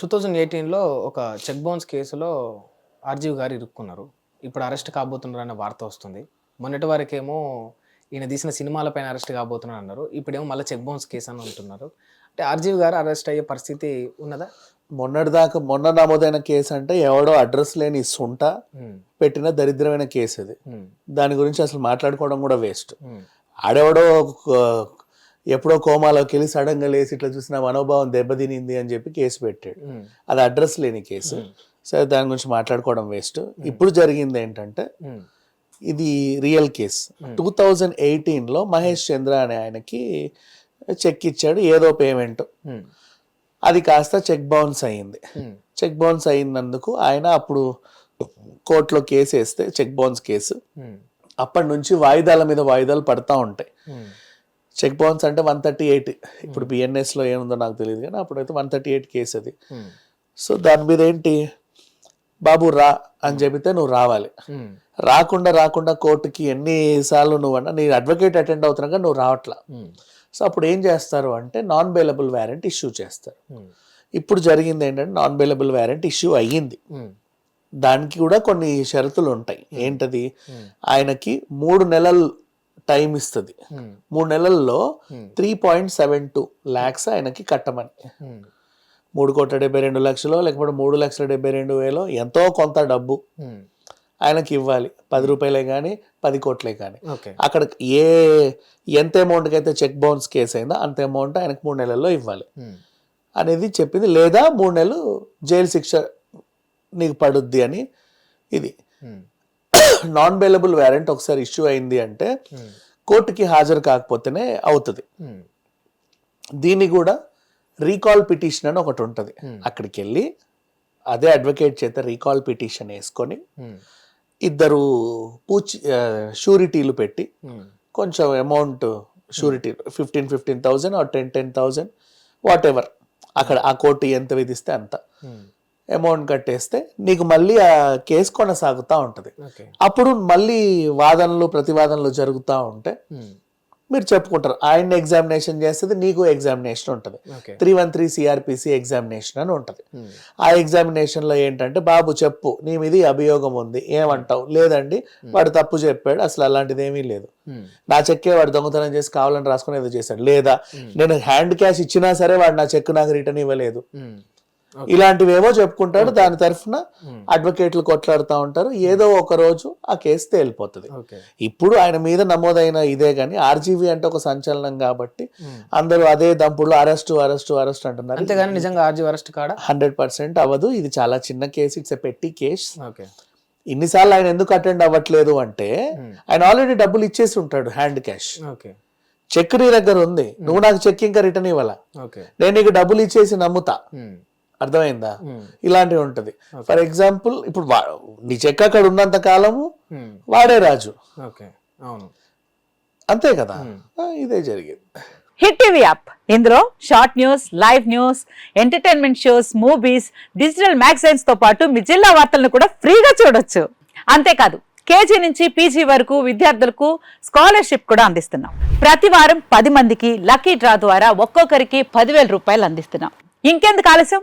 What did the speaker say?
Two thousand ఎయిటీన్లో ఒక check bounce కేసులో ఆర్జీవ్ గారు ఇరుక్కున్నారు. ఇప్పుడు అరెస్ట్ కాబోతున్నారు అనే వార్త వస్తుంది. మొన్నటి వరకేమో ఈయన తీసిన సినిమాలపైన అరెస్ట్ కాబోతున్నారు అన్నారు. ఇప్పుడేమో మళ్ళీ చెక్ బౌన్స్ కేసు అని అంటున్నారు. అంటే ఆర్జీవ్ గారు అరెస్ట్ అయ్యే పరిస్థితి ఉన్నదా? మొన్నటిదాకా మొన్న నమోదైన కేసు అంటే ఎవడో అడ్రస్ లేని సుంట పెట్టిన దరిద్రమైన కేసు అది దాని గురించి అసలు మాట్లాడుకోవడం కూడా వేస్ట్ ఆడెవడో ఎప్పుడో కోమాలోకి వెళ్ళి సడన్గా లేసి ఇట్లా చూసిన మనోభావం దెబ్బతినింది అని చెప్పి కేసు పెట్టాడు. అది అడ్రస్ లేని కేసు. సరే దాని గురించి మాట్లాడుకోవడం వేస్ట్. ఇప్పుడు జరిగింది ఏంటంటే ఇది రియల్ కేస్. టూ థౌజండ్ ఎయిటీన్లో మహేష్ చంద్ర అనే ఆయనకి చెక్ ఇచ్చాడు ఏదో పేమెంట్. అది కాస్త చెక్ బౌన్స్ అయ్యింది. చెక్ బౌన్స్ అయినందుకు ఆయన అప్పుడు కోర్టులో కేసు వేస్తే చెక్ బౌన్స్ కేసు. అప్పటి నుంచి వాయిదాల మీద వాయిదాలు పడతా ఉంటాయి. చెక్ బౌన్స్ అంటే వన్ థర్టీ ఎయిట్. ఇప్పుడు బిఎన్ఎస్లో ఏముందో నాకు తెలియదు కానీ అప్పుడైతే వన్ థర్టీ ఎయిట్ కేసు అది. ఉమ్, సో దాని మీద ఏంటి? బాబు రా అని చెబితే నువ్వు రావాలి. రాకుండా రాకుండా కోర్టుకి ఎన్నిసార్లు నువ్వు అన్నా నీ అడ్వకేట్ అటెండ్ అవుతున్నాక నువ్వు రావట్లా. సో అప్పుడు ఏం చేస్తారు అంటే నాన్ బెయిలబుల్ వ్యారెంట్ ఇష్యూ చేస్తారు ఇప్పుడు జరిగింది ఏంటంటే నాన్ బెయిలబుల్ వ్యారెంట్ ఇష్యూ అయ్యింది దానికి కూడా కొన్ని షరతులు ఉంటాయి. ఏంటది? ఆయనకి మూడు నెలలు టైం ఇస్తుంది. మూడు నెలల్లో. Three point seven two lakhs ఆయనకి కట్టమని. మూడు కోట్ల డెబ్బై రెండు లక్షలు లేకపోతే మూడు లక్షల డెబ్బై రెండు వేలు ఎంతో కొంత డబ్బు ఆయనకి ఇవ్వాలి. పది రూపాయలే కానీ పది కోట్లే కానీ అక్కడ ఏ ఎంత అమౌంట్కి అయితే చెక్ బౌన్స్ కేసు అయిందో అంత అమౌంట్ ఆయనకు మూడు నెలల్లో ఇవ్వాలి. అనేది చెప్పింది. లేదా మూడు నెలలు జైలు శిక్ష నీకు పడుద్ది అని ఇది. నాన్ బెయిలబుల్ వారెంట్ ఒకసారి ఇష్యూ అయింది అంటే కోర్టుకి హాజరు కాకపోతేనే అవుతుంది. దీన్ని కూడా రీకాల్ పిటిషన్ అని ఒకటి ఉంటుంది. అక్కడికి వెళ్ళి అదే అడ్వకేట్ చేత రీకాల్ పిటిషన్ వేసుకొని ఇద్దరు పూచి షూరిటీలు పెట్టి కొంచెం amount surety fifteen fifteen thousand or ten ten thousand whatever అక్కడ ఆ కోర్టు ఎంత విధిస్తే అంత. అమౌంట్ కట్టేస్తే నీకు మళ్ళీ ఆ కేసు కొనసాగుతూ ఉంటుంది. అప్పుడు మళ్ళీ వాదనలు ప్రతివాదనలు జరుగుతూ ఉంటే ఉమ్, మీరు చెప్పుకుంటారు ఆయన ఎగ్జామినేషన్ చేస్తుంది నీకు ఎగ్జామినేషన్ ఉంటుంది. Three one three CrPC examination అని ఉంటుంది. ఉమ్, ఆ ఎగ్జామినేషన్లో ఏంటంటే బాబు చెప్పు నీ మీద అభియోగం ఉంది ఏమంటావు? లేదండి వాడు తప్పు చెప్పాడు అసలు అలాంటిది ఏమీ లేదు. నా చెక్కే వాడు దొంగతనం చేసి కావాలని రాసుకుని ఏదో చేశాడు. లేదా నేను హ్యాండ్ క్యాష్ ఇచ్చినా సరే వాడు నా చెక్ నాకు రిటర్న్ ఇవ్వలేదు. ఇలాంటివేవో చెప్పుకుంటాడు దాని తరఫున ఉమ్, అడ్వకేట్లు కొట్లాడుతూ ఉంటారు. ఏదో ఒక రోజు ఆ కేసు తేలిపోతుంది. ఇప్పుడు ఆయన మీద నమోదైన ఇదే కానీ ఆర్జీవీ అంటే ఒక సంచలనం కాబట్టి ఉమ్. అందరూ అదే దంపుడు అరెస్ట్ అరెస్ట్ అరెస్ట్ అంటున్నారు. అంతేగాని నిజంగా ఆర్జీ అరెస్ట్ కాడా? హండ్రెడ్ పర్సెంట్ అవ్వదు. ఇది చాలా చిన్న కేసు. ఇట్స్ ఎ పెట్టి కేస్. ఇన్నిసార్లు ఆయన ఎందుకు అటెండ్ అవ్వట్లేదు అంటే Hmm. ఆయన ఆల్రెడీ డబ్బులు ఇచ్చేసి ఉంటాడు హ్యాండ్ క్యాష్. చెక్ నీ దగ్గర ఉంది. నువ్వు నాకు చెక్ ఇంకా రిటర్న్ ఇవ్వాల? నేను నీకు డబ్బులు ఇచ్చేసి నమ్ముతా. అర్థమైందా? ఇలాంటివి ఉంటది. ఫర్ ఎగ్జాంపుల్ ఇప్పుడు నీ చెక్ అక్కడ ఉన్నంత కాలము వాడే రాజు. ఓకే. అవును. అంతే కదా? ఇదే జరిగింది. Hit TV app. ఇందులో short news live news entertainment shows movies digital మ్యాగజైన్స్తో పాటు మీ జిల్లా వార్తలను కూడా ఫ్రీగా చూడొచ్చు. అంతేకాదు కేజీ నుంచి పీజీ వరకు విద్యార్థులకు స్కాలర్షిప్ కూడా అందిస్తున్నాం. ప్రతి వారం పది మందికి లక్కీ డ్రా ద్వారా ఒక్కొక్కరికి పదివేల రూపాయలు అందిస్తున్నాం. ఇంకెందుకు ఆలస్యం?